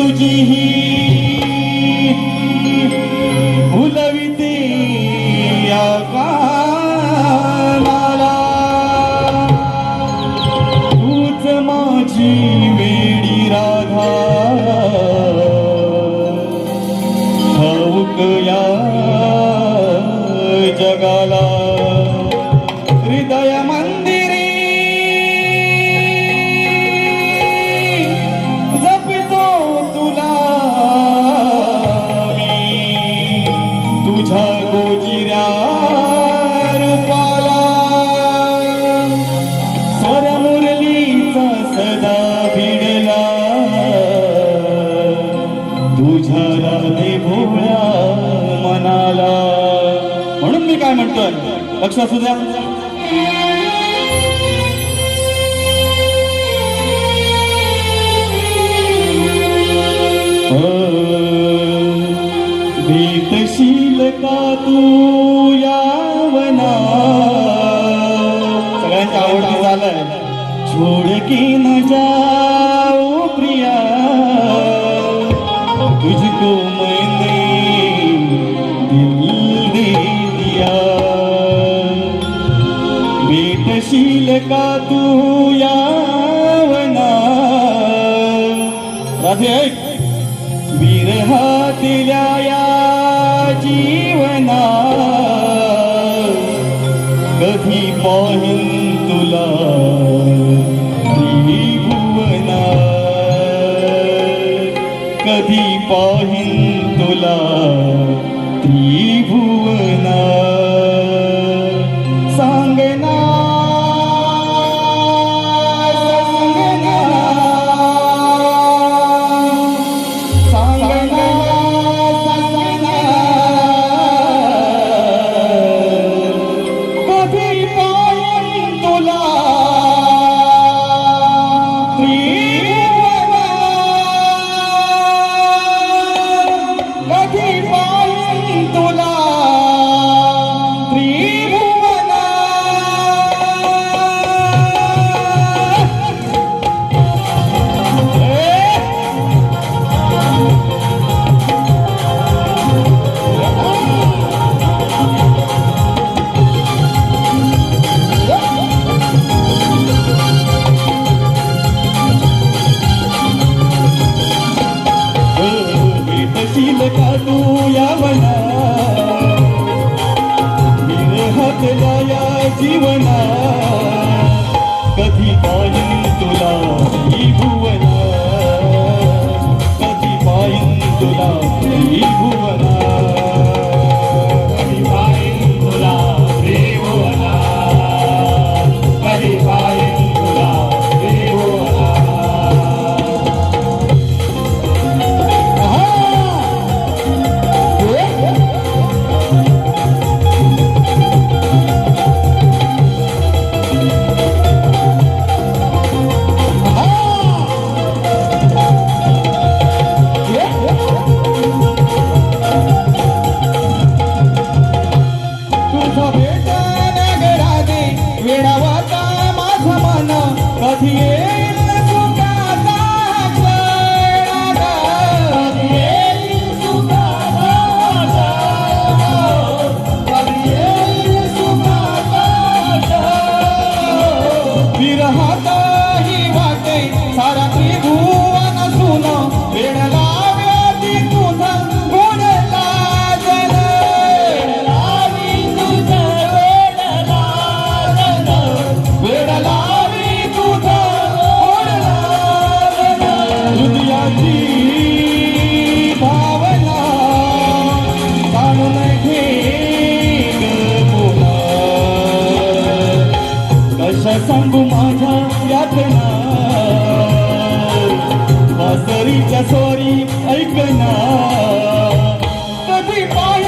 तुझी ही फुलविते या तूच माझी काय म्हणतोय? लक्ष असू द्या. भीतशील का तू यावना? सगळ्यांच्या आवडती झालंय. छोड की न जा. भेटशील का तू यावना? राधे ऐक या जीवना Amen. भेटशील का तू यावना विरहातल्या जीवना. कधी पाहिन तुला ही भुवना. कधी पाहिन तुला ही भुवना. सांगू माझ्या यातना? वासरीच्या सोरी ऐकना. कधी पाय